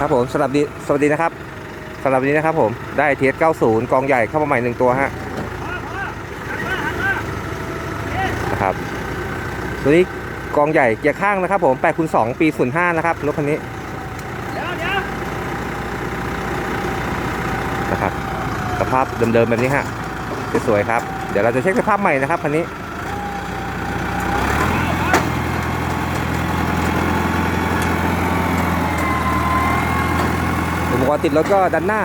ครับผมสำหรับดีสวัสดีนะครับสำหรับวันนี้นะครับผมได้เทีย90 กองใหญ่เข้ามาใหม่หนึ่งตัวฮะนะครับตัวนี้กองใหญ่เกียร์ข้างนะครับผม8คูณ2ปี05นะครับรถคันนี้นะครับสภาพเดิมๆแบบนี้ฮะสวยๆครับ เดี๋ยวเราจะเช็คสภาพใหม่นะครับคันนี้ อุปกรณ์ ติดรถก็ด้านหน้า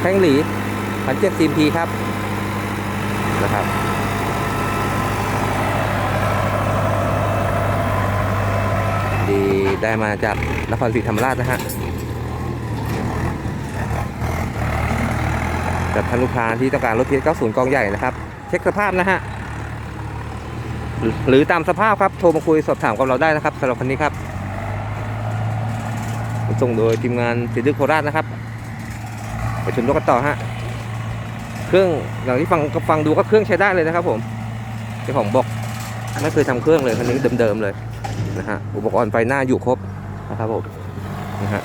แท่งหลีพันเจ็ดซีมพีครับนะครับดีได้มาจากนครศรีธรรมราชนะฮะกับท่านลูกค้าที่ต้องการรถเทีย90 กองใหญ่นะครับ เช็คสภาพนะฮะหรือตามสภาพครับ โทรมาคุยสอบถามกับเราได้นะครับสำหรับคันนี้ครับ ส่งโดยทีมงานสีดึกโคราชนะครับ ไปชมรถกันต่อฮะ เครื่องอย่างที่ฟังก็ฟังดูก็เครื่องใช้ได้เลยนะครับ ผมเจ้าของบอกไม่เคยทำเครื่องเลยคันนี้เดิมๆเลยนะฮะ อุปกรณ์ไฟหน้าอยู่ครบนะครับผมนะฮะ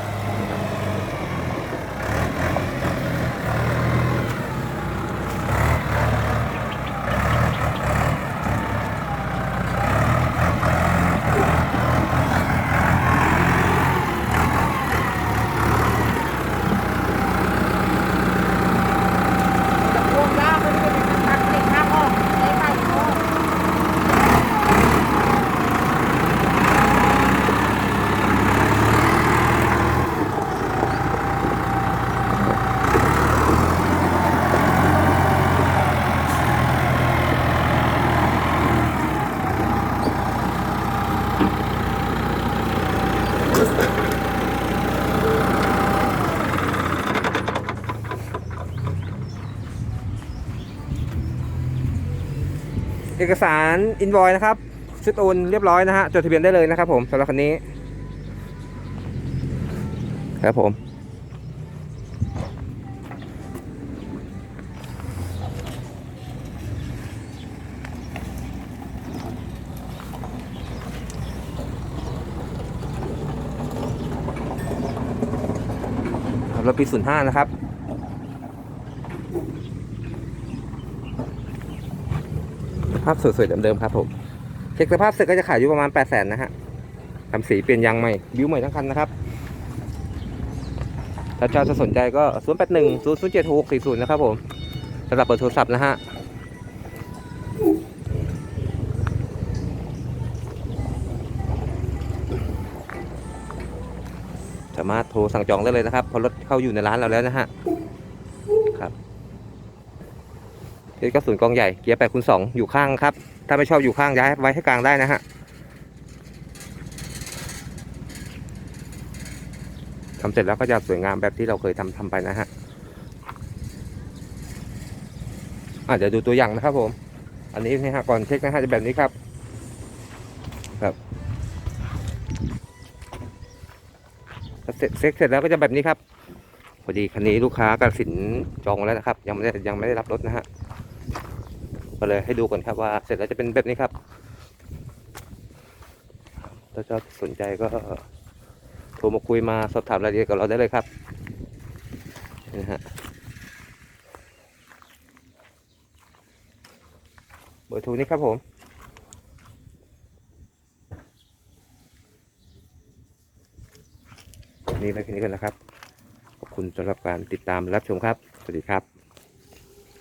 พวงยากมันเป็นตัดติดข้างออกได้ไปออก เอกสารอินวอยนะครับชุดโอนเรียบร้อยนะฮะจดทะเบียนได้เลยนะครับ ผมสำหรับคันนี้ครับผมรถปี 05 นะครับ ภาพสวยๆเดิมๆครับผมเช็คสภาพเสร็จก็จะขายอยู่ประมาณ8 0 0 0 0นนะฮะทำสีเปลี่ยนยางใหม่บิ้วใหม่ทั้งคันนะครับถ้าเจ้าจะสนใจก็ 0 8 1 0 0 7 6 4 0 นะครับผมสำหรับเปิดโทรศัพท์นะฮะสามารถโทรสั่งจองได้เลยนะครับเพราะรถเข้าอยู่ในร้านเราแล้วนะฮะครับ เกียร์กระสุนกองใหญ่เกียร์แปดคูณสองอยู่ข้างครับ ถ้าไม่ชอบอยู่ข้างย้ายไว้ให้กลางได้นะฮะทำเสร็จแล้วก็จะสวยงามแบบที่เราเคยทำทำไปนะฮะอะเดี๋ยวดูตัวอย่างนะครับผม อันนี้นะฮะก่อนเช็คนะฮะจะแบบนี้ครับ ครับเสร็จเช็คเสร็จแล้วก็จะแบบนี้ครับ พอดีคันนี้ลูกค้ากระสินจองแล้วนะครับ ยังไม่ได้ยังไม่ได้รับรถนะฮะ ก็เลยให้ดูก่อนครับว่าเสร็จแล้วจะเป็นแบบนี้ครับ ถ้าเจ้าสนใจก็โทรมาคุยมาสอบถามรายละเอียดกับเราได้เลยครับนะฮะเบอร์โทรนี้ครับผมนี่ไปแค่นี้กันนะครับ ขอบคุณสำหรับการติดตามรับชมครับ สวัสดีครับ